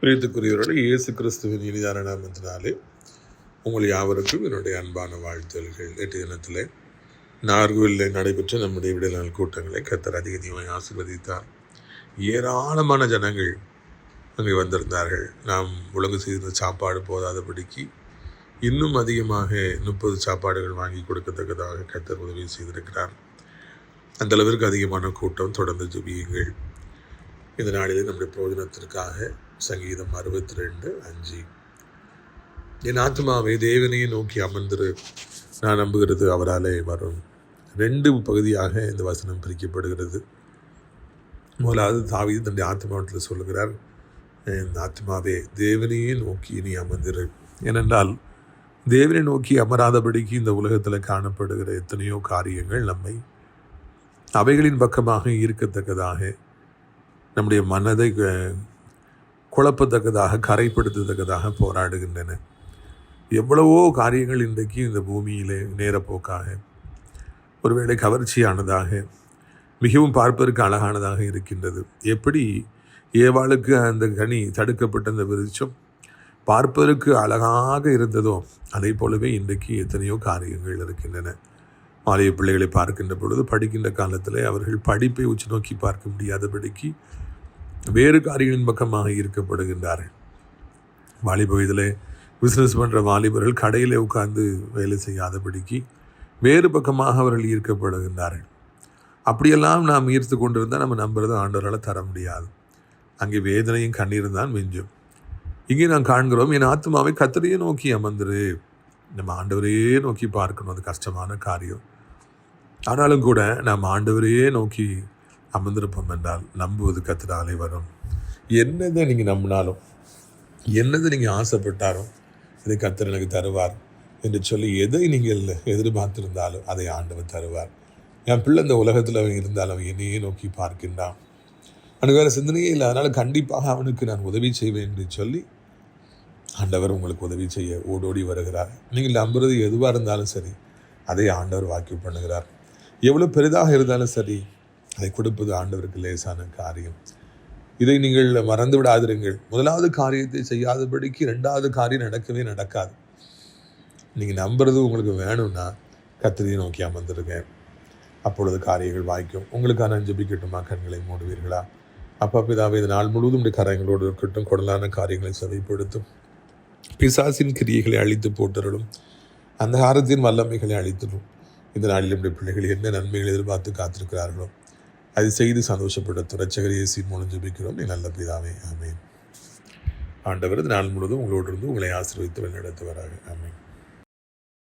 பிரியத்துக்குரியவர்களே இயேசு கிறிஸ்துவின் இனிதான நாமத்தினாலே உங்கள் யாவருக்கும் என்னுடைய அன்பான வாழ்த்துதல்கள். நேற்று தினத்தில் நார்கோவிலில் நடைபெற்ற நம்முடைய விடல் கூட்டங்களை கத்தர் அதிக அதிகமாக ஆசிர்வதித்தார். ஏராளமான ஜனங்கள் அங்கே வந்திருந்தார்கள். நாம் ஒழுங்கு செய்த சாப்பாடு போதாதபடிக்கு இன்னும் அதிகமாக முப்பது சாப்பாடுகள் வாங்கி கொடுக்கத்தக்கதாக கத்தர் உதவி செய்திருக்கிறார். அந்த அளவிற்கு அதிகமான கூட்டம் தொடர்ந்து ஜெபியுங்கள். இந்த நாளிலே நம்முடைய பிரயோஜனத்திற்காக சங்கீதம் அறுபத்தி ரெண்டு அஞ்சு. என் ஆத்மாவை தேவனையே நோக்கி அமர்ந்திரு. நான் நம்புகிறது அவராலே வரும். ரெண்டு பகுதியாக இந்த வசனம் பிரிக்கப்படுகிறது. முதலாவது தாவி தன்னுடைய ஆத்மாவத்தில் சொல்லுகிறார் என் ஆத்மாவே தேவனையே நோக்கி நீ அமர்ந்திரு. ஏனென்றால் தேவனை நோக்கி அமராதபடிக்கு இந்த உலகத்தில் காணப்படுகிற எத்தனையோ காரியங்கள் நம்மை அவைகளின் பக்கமாக ஈர்க்கத்தக்கதாக நம்முடைய மனதை குழப்பத்தக்கதாக கரைப்படுத்தத்தக்கதாக போராடுகின்றன. எவ்வளவோ காரியங்கள் இன்றைக்கு இந்த பூமியிலே நேரப்போக்காக ஒருவேளை கவர்ச்சியானதாக மிகவும் பார்ப்பதற்கு அழகானதாக இருக்கின்றது. எப்படி ஏவாளுக்கு அந்த கனி தடுக்கப்பட்ட அந்த விருட்சம் பார்ப்பதற்கு அழகாக இருந்ததோ அதே போலவே இன்றைக்கு எத்தனையோ காரியங்கள் இருக்கின்றன. மாலைய பிள்ளைகளை பார்க்கின்ற பொழுது படிக்கின்ற காலத்தில் அவர்கள் படிப்பை உச்சி நோக்கி பார்க்க முடியாதபடிக்கு வேறு காரியங்களின் பக்கமாக ஈர்க்கப்படுகின்றார்கள். வாலிப வயதில் பிஸ்னஸ் பண்ணுற வாலிபர்கள் கடையில் உட்கார்ந்து வேலை செய்யாதபடிக்கு வேறு பக்கமாக அவர்கள் ஈர்க்கப்படுகின்றார்கள். அப்படியெல்லாம் நாம் ஈர்த்து கொண்டிருந்தால் நம்ம நம்புறது ஆண்டவரால் தர முடியாது. அங்கே வேதனையும் கண்ணீரும் தான் மிஞ்சும். இங்கே நாம் காண்கிறோம் என் ஆத்மாவை கத்தரையே நோக்கி அமர்ந்துரு. நம்ம ஆண்டவரையே நோக்கி பார்க்கணும் அது கஷ்டமான காரியம். ஆனாலும் கூட நாம் ஆண்டவரையே நோக்கி அமர்ந்திருப்போம் என்றால் நம்புவது கத்திராலே வரும் என்னதை நீங்கள் நம்பினாலும் என்னதை நீங்கள் ஆசைப்பட்டாலும் இதை கத்தர் எனக்கு தருவார் என்று சொல்லி எதை நீங்கள் எதிர்பார்த்திருந்தாலும் அதை ஆண்டவர் தருவார். என் பிள்ளை இந்த உலகத்தில் அவன் இருந்தாலும் அவன் என்னையே நோக்கி பார்க்கின்றான். அவனுக்கு வேறு சிந்தனையே இல்லை அதனால் கண்டிப்பாக அவனுக்கு நான் உதவி செய்வேன் என்று சொல்லி ஆண்டவர் உங்களுக்கு உதவி செய்ய ஓடோடி வருகிறார். நீங்கள் நம்புறது எதுவாக இருந்தாலும் சரி அதை ஆண்டவர் வாக்கு பண்ணுகிறார். எவ்வளோ பெரிதாக இருந்தாலும் சரி அதை கொடுப்பது ஆண்டவருக்கு லேசான காரியம். இதை நீங்கள் மறந்து விடாதிருங்கள். முதலாவது காரியத்தை செய்யாதபடிக்கு ரெண்டாவது காரியம் நடக்கவே நடக்காது. நீங்கள் நம்புறது உங்களுக்கு வேணும்னா கத்திரியை நோக்கி அமர்ந்துருங்க. அப்பொழுது காரியங்கள் வாய்க்கும். உங்களுக்கான ஜபிக்கட்டுமா கண்களை மூடுவீர்களா? அப்பா பிதாவே இந்த நாள் முழுவதும் உடைய கரங்களோடு இருக்கட்டும் கொடலான காரியங்களை சதைப்படுத்தும் பிசாசின் கிரியைகளை அழித்து போட்டருளும் அந்த காரத்தின் வல்லமைகளை அழித்திடும் இந்த நாளில் நம்முடைய பிள்ளைகள் என்ன நன்மைகள் எதிர்பார்த்து காத்திருக்கிறார்களோ அதை செய்து சந்தோஷப்பட்ட ரச்சகர் இயேசின் மூலம் ஜபிக்கிறோம். நீ நல்ல பிதாவே ஆமேன். ஆண்டவர் நாள் முழுவதும் உங்களோடு இருந்து உங்களை ஆசீர்வித்து வழிநடத்துவாராக. ஆமேன்.